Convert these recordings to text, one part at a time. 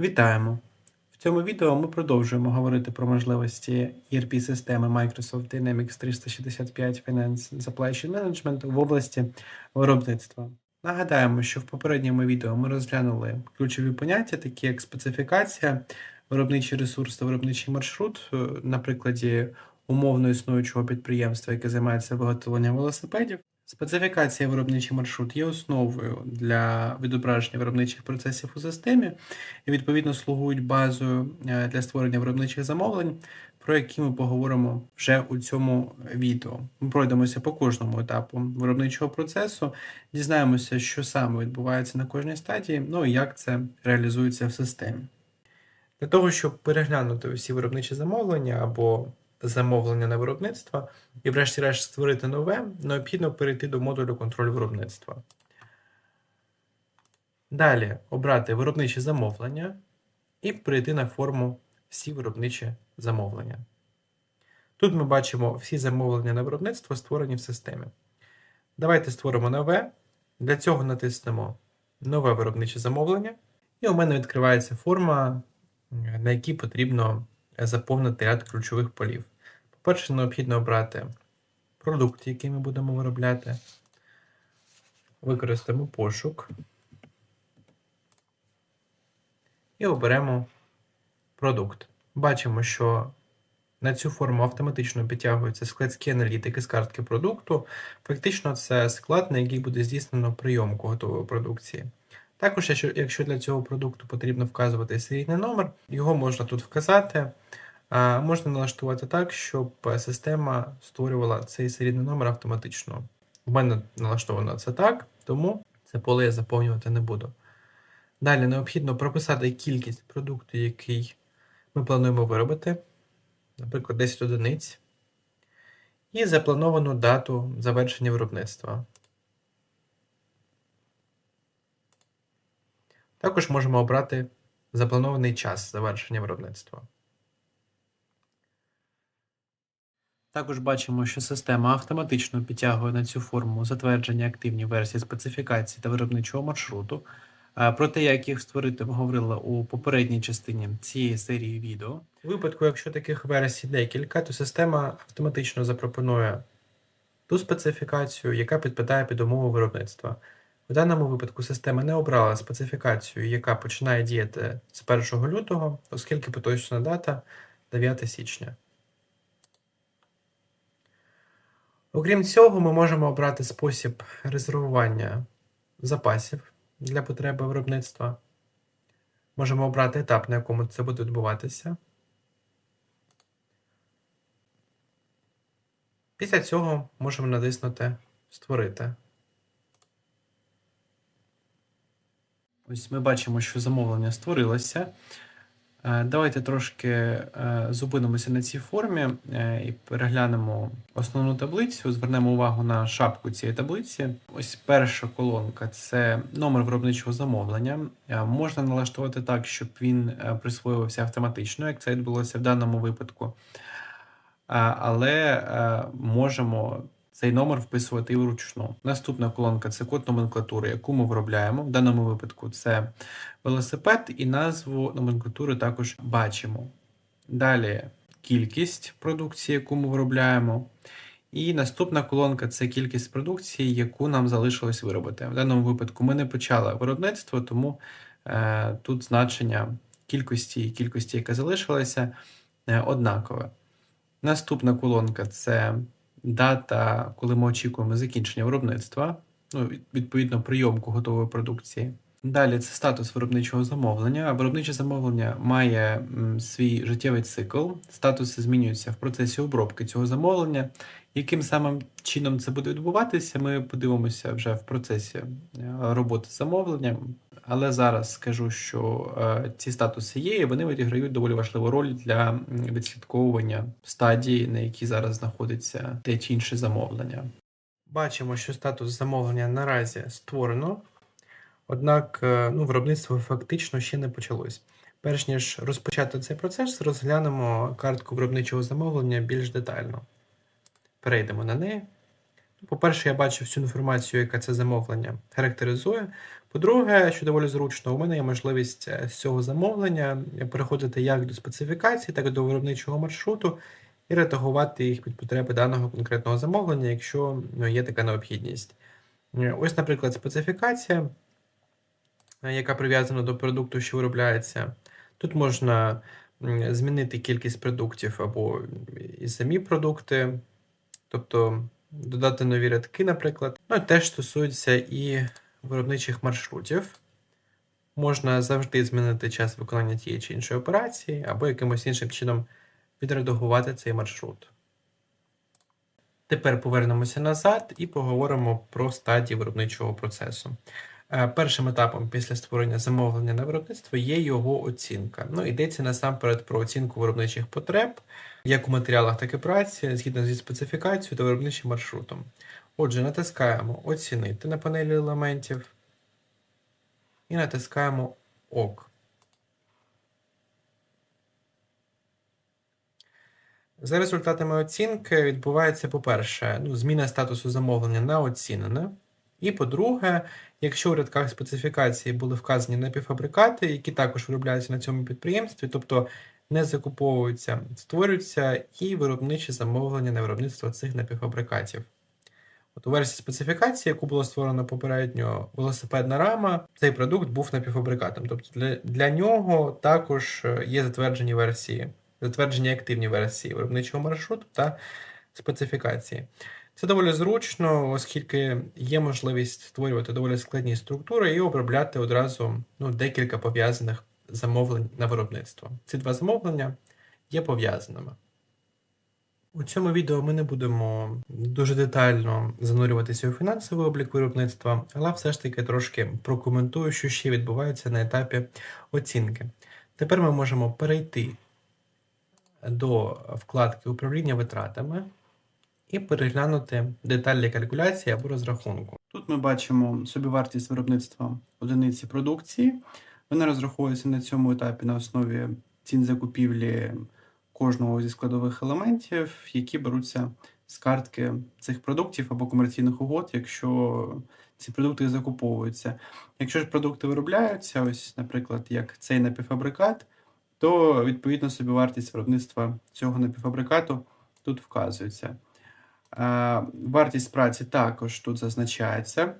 Вітаємо! В цьому відео ми продовжуємо говорити про можливості ERP-системи Microsoft Dynamics 365 Finance Supply Chain Management в області виробництва. Нагадаємо, що в попередньому відео ми розглянули ключові поняття, такі як специфікація, виробничий ресурс та виробничий маршрут, е, на прикладі умовно існуючого підприємства, яке займається виготовленням велосипедів. Специфікація виробничий маршрут є основою для відображення виробничих процесів у системі і відповідно слугують базою е, для створення виробничих замовлень, про які ми поговоримо вже у цьому відео. Ми пройдемося по кожному етапу виробничого процесу, дізнаємося, що саме відбувається на кожній стадії, ну і як це реалізується в системі. Для того, щоб переглянути усі виробничі замовлення або замовлення на виробництво і, врешті-решт, створити нове, необхідно перейти до модулю контролю виробництва. Далі обрати виробничі замовлення і перейти на форму всі виробничі замовлення. Тут ми бачимо всі замовлення на виробництво, створені в системі. Давайте створимо нове. Для цього натиснемо Нове виробниче замовлення, і у мене відкривається форма, на якій потрібно заповнити ряд ключових полів. По-перше, необхідно обрати продукт, який ми будемо виробляти. Використаємо пошук і оберемо продукт. Бачимо, що на цю форму автоматично підтягуються складські аналітики з картки продукту. Фактично, це склад, на який буде здійснено прийомку готової продукції. Також, якщо для цього продукту потрібно вказувати серійний номер, його можна тут вказати. Можна налаштувати так, щоб е, система створювала цей серійний номер автоматично. У мене налаштовано це так, тому це поле я заповнювати не буду. Далі необхідно прописати кількість продукту, який ми плануємо виробити, наприклад, 10 одиниць, і заплановану дату завершення виробництва. Також можемо обрати запланований час завершення виробництва. Також бачимо, що система автоматично підтягує на цю форму затвердження активні версії специфікації та виробничого маршруту. Е, Про те, як їх створити, ми говорили у попередній частині цієї серії відео. У випадку, якщо таких версій декілька, то система автоматично запропонує ту специфікацію, яка підпадає під умови виробництва. В даному випадку система не обрала специфікацію, яка починає діяти з 1 лютого, оскільки поточна дата 9 січня. Окрім цього, ми можемо обрати спосіб резервування запасів для потреби виробництва. Можемо обрати етап, на якому це буде відбуватися. Після цього можемо натиснути Створити. Ось ми бачимо, що замовлення створилося. Е, Давайте трошки е, зупинимося на цій формі е, і переглянемо основну таблицю. Звернемо увагу на шапку цієї таблиці. Ось перша колонка це номер виробничого замовлення. Можна налаштувати так, щоб він присвоювався автоматично, як це відбулося в даному випадку. Але можемо цей номер вписувати вручну. Наступна колонка це код номенклатури, яку ми виробляємо. В даному випадку це велосипед, і назву номенклатури також бачимо. Далі кількість продукції, яку ми виробляємо. І наступна колонка це кількість продукції, яку нам залишилось виробити. В даному випадку ми не почали виробництво, тому е, тут значення кількості і кількості, яка залишилася, е, однакове. Наступна колонка це дата, коли ми очікуємо закінчення виробництва, ну, відповідно, прийомку готової продукції. Далі це статус виробничого замовлення. Виробниче замовлення має свій життєвий цикл. Статуси змінюються в процесі обробки цього замовлення. Яким самим чином це буде відбуватися, ми подивимося вже в процесі е, роботи з замовленням. Але зараз скажу, що е, ці статуси є, і вони відіграють доволі важливу роль для відслідковування стадії, на якій зараз знаходиться те чи інше замовлення. Бачимо, що статус замовлення наразі створено, однак е, ну, виробництво фактично ще не почалось. Перш ніж розпочати цей процес, розглянемо картку виробничого замовлення більш детально. Перейдемо на неї. По-перше, я бачу всю інформацію, яка це замовлення характеризує. По-друге, що доволі зручно, у мене є можливість е, з цього замовлення переходити як до специфікації, так і до виробничого маршруту і редагувати їх під потреби даного конкретного замовлення, якщо ну, є така необхідність. Е, Ось, наприклад, специфікація, яка прив'язана до продукту, що виробляється. Тут можна змінити кількість продуктів або і самі продукти, тобто додати нові рядки, наприклад. Ну, і теж стосується і виробничих маршрутів. Можна завжди змінити час виконання тієї чи іншої операції, або якимось іншим чином відредагувати цей маршрут. Тепер повернемося назад і поговоримо про стадії виробничого процесу. Е, Першим етапом після створення замовлення на виробництво є його оцінка. Ну, йдеться насамперед про оцінку виробничих потреб, як у матеріалах, так і праці, згідно зі специфікацією та виробничим маршрутом. Отже, натискаємо Оцінити на панелі елементів і натискаємо ОК. За результатами оцінки відбувається, по-перше, ну, зміна статусу замовлення на оцінене. І по-друге, якщо у рядках специфікації були вказані напівфабрикати, які також виробляються на цьому підприємстві, тобто не закуповуються, створюються і виробничі замовлення на виробництво цих напівфабрикатів. От у версії специфікації, яку було створено попередньо велосипедна рама, цей продукт був напівфабрикатом. Тобто для, для нього також е, є затверджені версії, затверджені активні версії виробничого маршруту та специфікації. Це доволі зручно, оскільки є можливість створювати доволі складні структури і обробляти одразу ну, декілька пов'язаних замовлень на виробництво. Ці два замовлення є пов'язаними. У цьому відео ми не будемо дуже детально занурюватися у фінансовий облік виробництва, але все ж таки трошки прокоментую, що ще відбувається на етапі оцінки. Тепер ми можемо перейти до вкладки управління витратами і переглянути деталі калькуляції або розрахунку. Тут ми бачимо собівартість виробництва одиниці продукції. Вона розраховується на цьому етапі на основі цін закупівлі кожного зі складових елементів, які беруться з картки цих продуктів або комерційних угод, якщо ці продукти закуповуються. Якщо ж продукти виробляються, ось, наприклад, як цей напівфабрикат, то відповідно собівартість виробництва цього напівфабрикату тут вказується. Вартість праці також тут зазначається.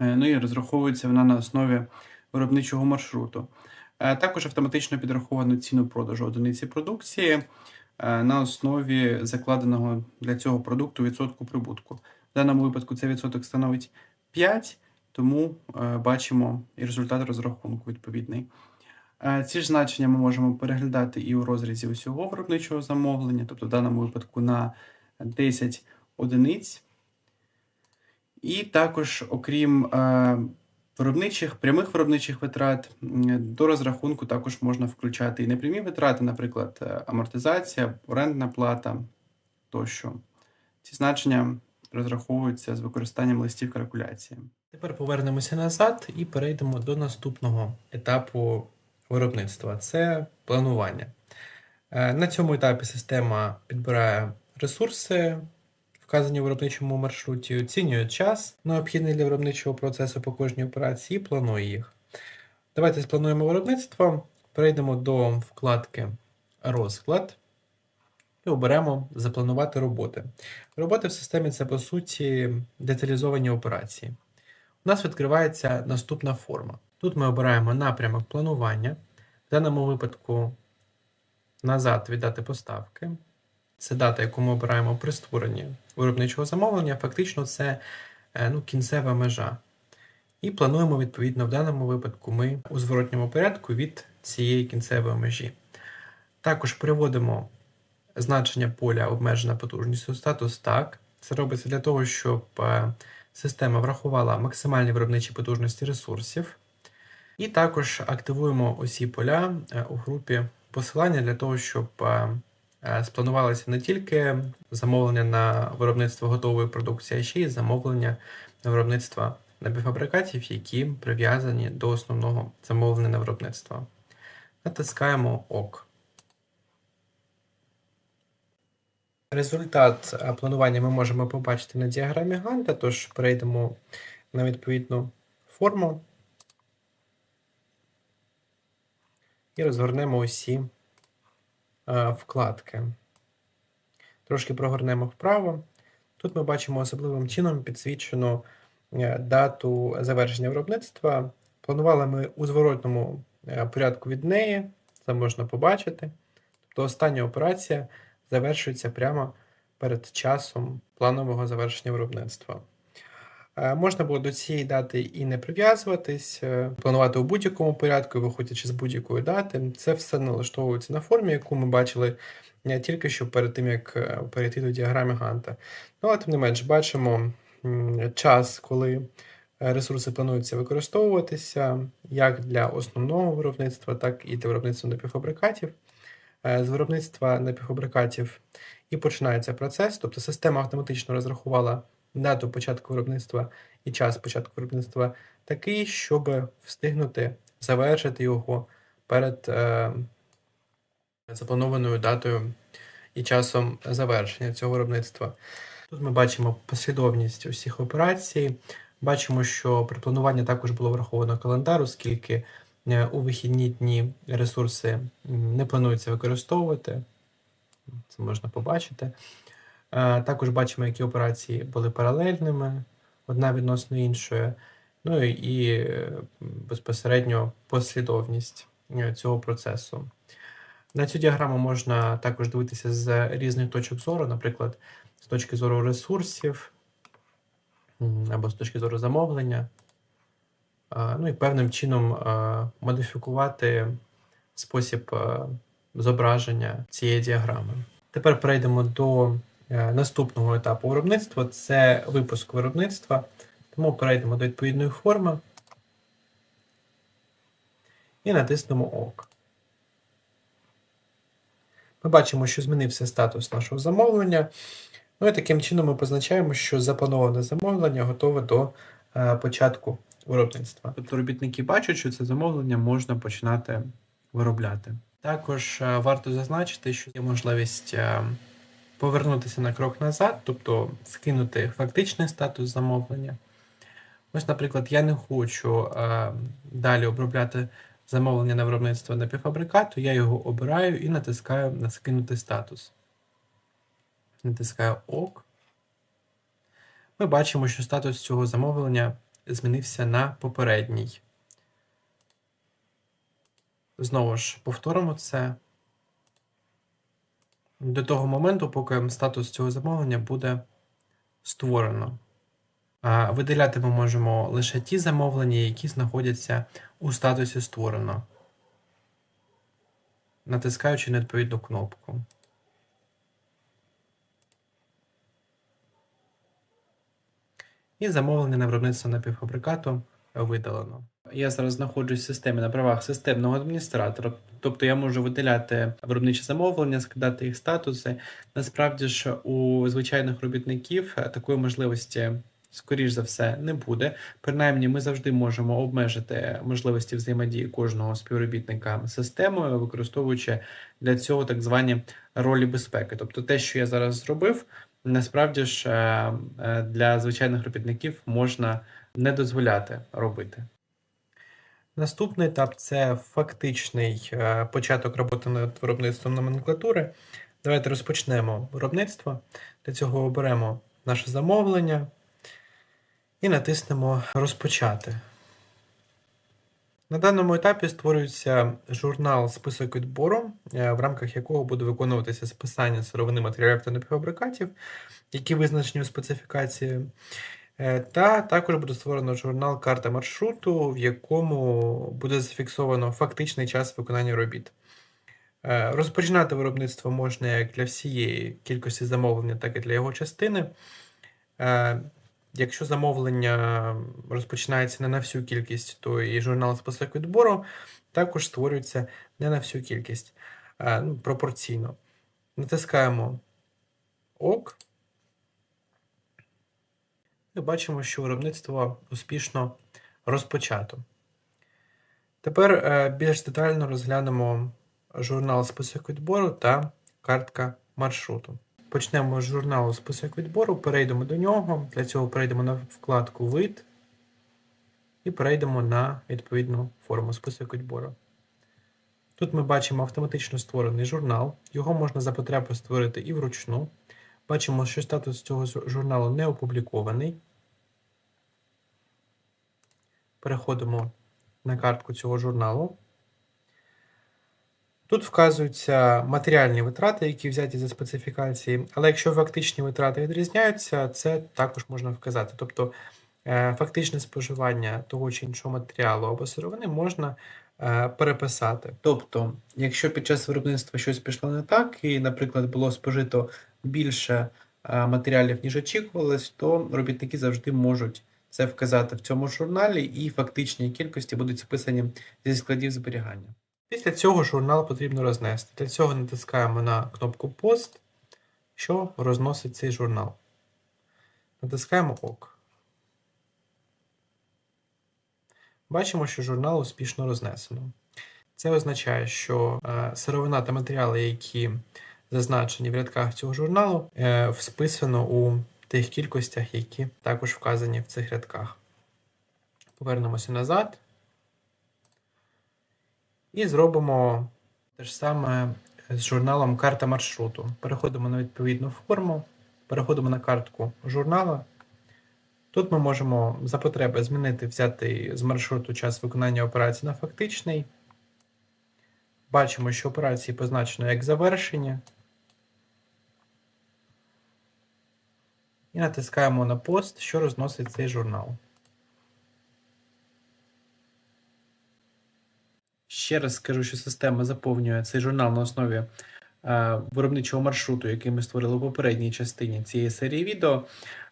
Е, Ну і розраховується вона на основі виробничого маршруту. Е, Також автоматично підраховано ціну продажу одиниці продукції е, на основі закладеного для цього продукту відсотку прибутку. В даному випадку цей відсоток становить 5, тому бачимо і результат розрахунку відповідний. Ці ж значення ми можемо переглядати і у розрізі усього виробничого замовлення, тобто в даному випадку на 10 одиниць. І також, окрім е, виробничих, прямих виробничих витрат, до розрахунку також можна включати і непрямі витрати, наприклад, е, амортизація, орендна плата тощо. Ці значення розраховуються з використанням листів калькуляції. Тепер повернемося назад і перейдемо до наступного етапу виробництва це планування. Е, На цьому етапі система підбирає ресурси, вказані в виробничому маршруті, оцінює час, необхідний для виробничого процесу по кожній операції, і планує їх. Давайте сплануємо виробництво, перейдемо до вкладки Розклад і оберемо Запланувати роботи. Роботи в системі це, по суті, деталізовані операції. У нас відкривається наступна форма. Тут ми обираємо напрямок планування, в даному випадку назад від дати поставки. Це дата, яку ми обираємо при створенні виробничого замовлення, фактично це е, ну, кінцева межа. І плануємо, відповідно, в даному випадку ми у зворотньому порядку від цієї кінцевої межі. Також переводимо значення поля обмежена потужність у статус так. Це робиться для того, щоб е, система врахувала максимальні виробничі потужності ресурсів. І також активуємо усі поля е, у групі посилання для того, щоб е, е, не тільки замовлення на виробництво готової продукції, а ще й замовлення на виробництво напівфабрикатів, які прив'язані до основного замовлення на виробництво. Натискаємо ОК. Результат е, планування ми можемо побачити на діаграмі Ганта, тож перейдемо на відповідну форму і розгорнемо усі вкладки. Трошки прогорнемо вправо. Тут ми бачимо особливим чином підсвічену е, дату завершення виробництва. Планували ми у зворотному е, порядку від неї, це можна побачити. Тобто остання операція завершується прямо перед часом планового завершення виробництва. Е, Можна було до цієї дати і не прив'язуватись, е, планувати у будь-якому порядку, виходячи з будь-якої дати. Це все налаштовується на формі, яку ми бачили е, тільки що перед тим, як перейти до діаграми Ганта. Ну, а тим не менш, бачимо час, коли ресурси плануються використовуватися як для основного виробництва, так і для виробництва напівфабрикатів. З виробництва напівфабрикатів і починається процес, тобто система автоматично розрахувала дату початку виробництва і час початку виробництва такий, щоб встигнути завершити його перед е, запланованою датою і часом завершення цього виробництва. Тут ми бачимо послідовність усіх операцій. Бачимо, що при плануванні також було враховано календар, оскільки е, у вихідні дні ресурси не планується використовувати. Це можна побачити. Е, Також бачимо, які операції були паралельними, одна відносно іншої. Ну і- е, безпосередньо послідовність е, цього процесу. На цю діаграму можна також дивитися з різних точок зору, наприклад, з точки зору ресурсів або з точки зору замовлення. Ну і певним чином модифікувати спосіб зображення цієї діаграми. Тепер перейдемо до е, наступного етапу виробництва це випуск виробництва. Тому перейдемо до відповідної форми і натиснемо ОК. Ми бачимо, що змінився статус нашого замовлення. Ну і таким чином ми позначаємо, що заплановане замовлення готове до е, початку виробництва. Тобто робітники бачать, що це замовлення можна починати виробляти. Також е, варто зазначити, що є можливість е, повернутися на крок назад, тобто скинути фактичний статус замовлення. Ось, наприклад, я не хочу е, далі обробляти замовлення на виробництво напівфабрикату, я його обираю і натискаю на скинути статус. Натискаю ОК. Ми бачимо, що статус цього замовлення змінився на попередній. Знову ж повторимо це до того моменту, поки статус цього замовлення буде створено. Виділяти ми можемо лише ті замовлення, які знаходяться у статусі створено, натискаючи на відповідну кнопку. І замовлення на виробництво напівфабрикату видалено. Я зараз знаходжусь в системі на правах системного адміністратора, тобто я можу виділяти виробничі замовлення, скидати їх статуси. Насправді ж у звичайних робітників е, такої можливості, скоріш за все, не буде. Принаймні, ми завжди можемо обмежити можливості взаємодії кожного співробітника системою, використовуючи для цього так звані ролі безпеки. Тобто, те, що я зараз зробив, насправді ж е, е, для звичайних робітників можна не дозволяти робити. Наступний етап це фактичний е, початок роботи над виробництвом номенклатури. Давайте розпочнемо виробництво. Для цього оберемо наше замовлення і натиснемо Розпочати. На даному етапі створюється журнал список відбору, е, в рамках якого буде виконуватися списання сировини матеріалів та напівфабрикатів, які визначені у специфікації. Е, Та також буде створено журнал карта маршруту, в якому буде зафіксовано фактичний час виконання робіт. Е, Розпочинати виробництво можна як для всієї кількості замовлення, так і для його частини. Е, Якщо замовлення розпочинається не на всю кількість, то і журнал список відбору також створюється не на всю кількість, ну, пропорційно. Натискаємо ОК. І бачимо, що виробництво успішно розпочато. Тепер е, більш детально розглянемо журнал список відбору та картка маршруту. Почнемо з журналу список відбору, перейдемо до нього. Для цього перейдемо на вкладку Вид і перейдемо на відповідну форму список відбору. Тут ми бачимо автоматично створений журнал. Його можна за потреби створити і вручну. Бачимо, що статус цього журналу не опублікований. Переходимо на картку цього журналу. Тут вказуються матеріальні витрати, які взяті за специфікації, але якщо фактичні витрати відрізняються, це також можна вказати. Тобто е, фактичне споживання того чи іншого матеріалу або сировини можна е, переписати. Тобто, якщо під час виробництва щось пішло не так, і, наприклад, було спожито більше е, матеріалів, ніж очікувалось, то робітники завжди можуть це вказати в цьому журналі, і фактичні кількості будуть списані зі складів зберігання. Після цього журнал потрібно рознести. Для цього натискаємо на кнопку Пост, що розносить цей журнал. Натискаємо ОК. Бачимо, що журнал успішно рознесено. Це означає, що е, сировина та матеріали, які зазначені в рядках цього журналу, е, всписано у тих кількостях, які також вказані в цих рядках. Повернемося назад. І зробимо те ж саме з журналом карта маршруту. Переходимо на відповідну форму, переходимо на картку журнала. Тут ми можемо за потреби змінити, взяти з маршруту час виконання операції на фактичний. Бачимо, що операції позначено як завершені. І натискаємо на пост, що розносить цей журнал. Ще раз скажу, що система заповнює цей журнал на основі е, виробничого маршруту, який ми створили у попередній частині цієї серії відео.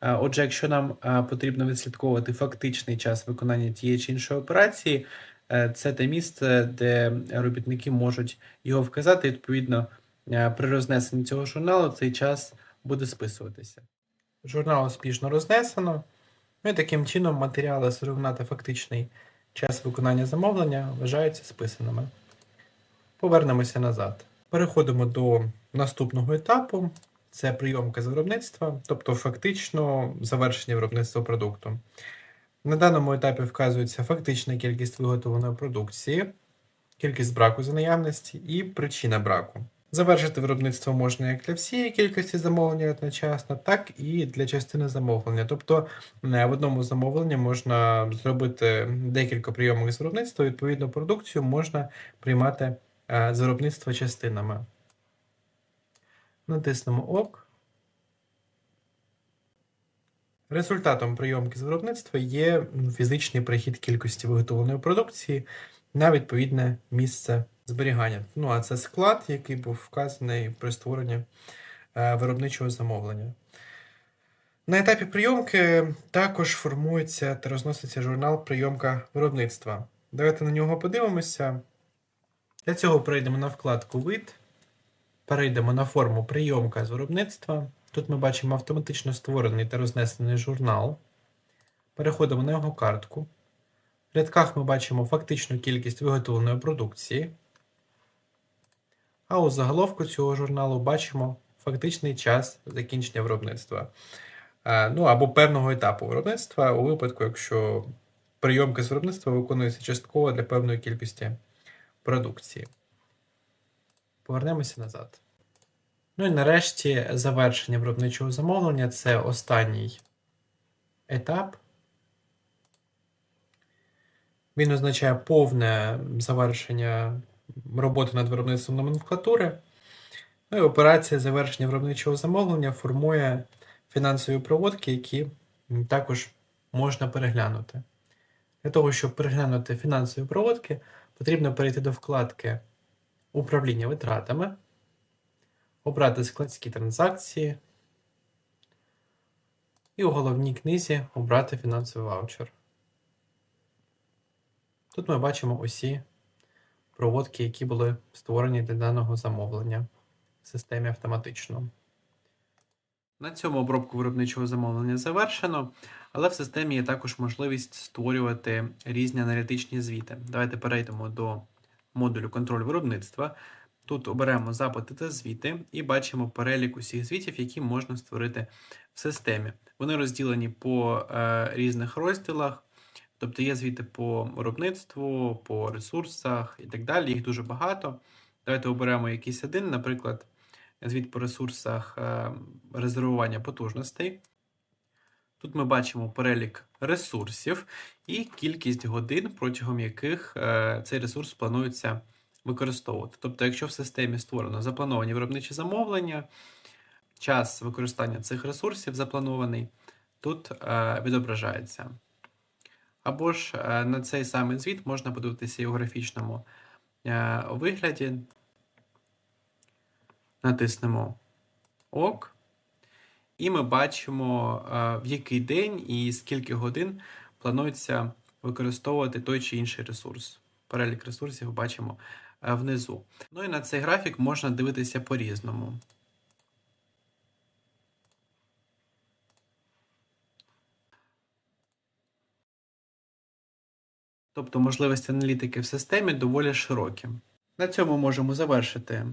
Е, отже, якщо нам е, потрібно відслідковувати фактичний час виконання тієї чи іншої операції, е, це те місце, де робітники можуть його вказати. Відповідно, е, при рознесенні цього журналу цей час буде списуватися. Журнал успішно рознесено. Ну і таким чином матеріали сировина фактичний час виконання замовлення вважаються списаними. Повернемося назад. Переходимо до наступного етапу. Це прийомка з виробництва, тобто фактично завершення виробництва продукту. На даному етапі вказується фактична кількість виготовленої продукції, кількість браку за наявності і причина браку. Завершити виробництво можна як для всієї кількості замовлення одночасно, так і для частини замовлення. Тобто е, в одному замовленні можна зробити декілька прийомок з виробництва, відповідну продукцію можна приймати е, з виробництва частинами. Натиснемо ОК. Результатом прийомки з виробництва є фізичний перехід кількості виготовленої продукції на відповідне місце зберігання. Ну, а це склад, який був вказаний при створенні е, виробничого замовлення. На етапі прийомки також формується та розноситься журнал прийомка виробництва. Давайте на нього подивимося. Для цього перейдемо на вкладку Вид, перейдемо на форму прийомка з виробництва. Тут ми бачимо автоматично створений та рознесений журнал. Переходимо на його картку. В рядках ми бачимо фактичну кількість виготовленої продукції. А у заголовку цього журналу бачимо фактичний час закінчення виробництва. Е, Ну або певного етапу виробництва, у випадку, якщо прийомка з виробництва виконується частково для певної кількості продукції. Повернемося назад. Ну і нарешті завершення виробничого замовлення це останній етап. Він означає повне завершення роботи над виробництвом номенклатури. Ну і операція завершення виробничого замовлення формує фінансові проводки, які також можна переглянути. Для того, щоб переглянути фінансові проводки, потрібно перейти до вкладки Управління витратами, обрати складські транзакції і у головній книзі обрати фінансовий ваучер. Тут ми бачимо усі проводки, які були створені для даного замовлення в системі автоматично. На цьому обробку виробничого замовлення завершено, але в системі є також можливість створювати різні аналітичні звіти. Давайте перейдемо до модулю контроль виробництва. Тут оберемо запити та звіти і бачимо перелік усіх звітів, які можна створити в системі. Вони розділені по е, різних розділах, тобто є звіти по виробництву, по ресурсах і так далі. Їх дуже багато. Давайте оберемо якийсь один, наприклад, звіт по ресурсах е, резервування потужностей. Тут ми бачимо перелік ресурсів і кількість годин, протягом яких е, цей ресурс планується використовувати. Тобто, якщо в системі створено заплановані виробничі замовлення, час використання цих ресурсів запланований, тут е, відображається. Або ж е, на цей самий звіт можна подивитися і у графічному е, вигляді. Натиснемо ОК. І ми бачимо, е, в який день і скільки годин планується використовувати той чи інший ресурс. Перелік ресурсів бачимо внизу. Ну і на цей графік можна дивитися по-різному. Тобто можливості аналітики в системі доволі широкі. На цьому можемо завершити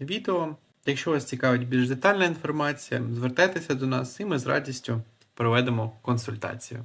відео. Якщо вас цікавить більш детальна інформація, звертайтеся до нас і ми з радістю проведемо консультацію.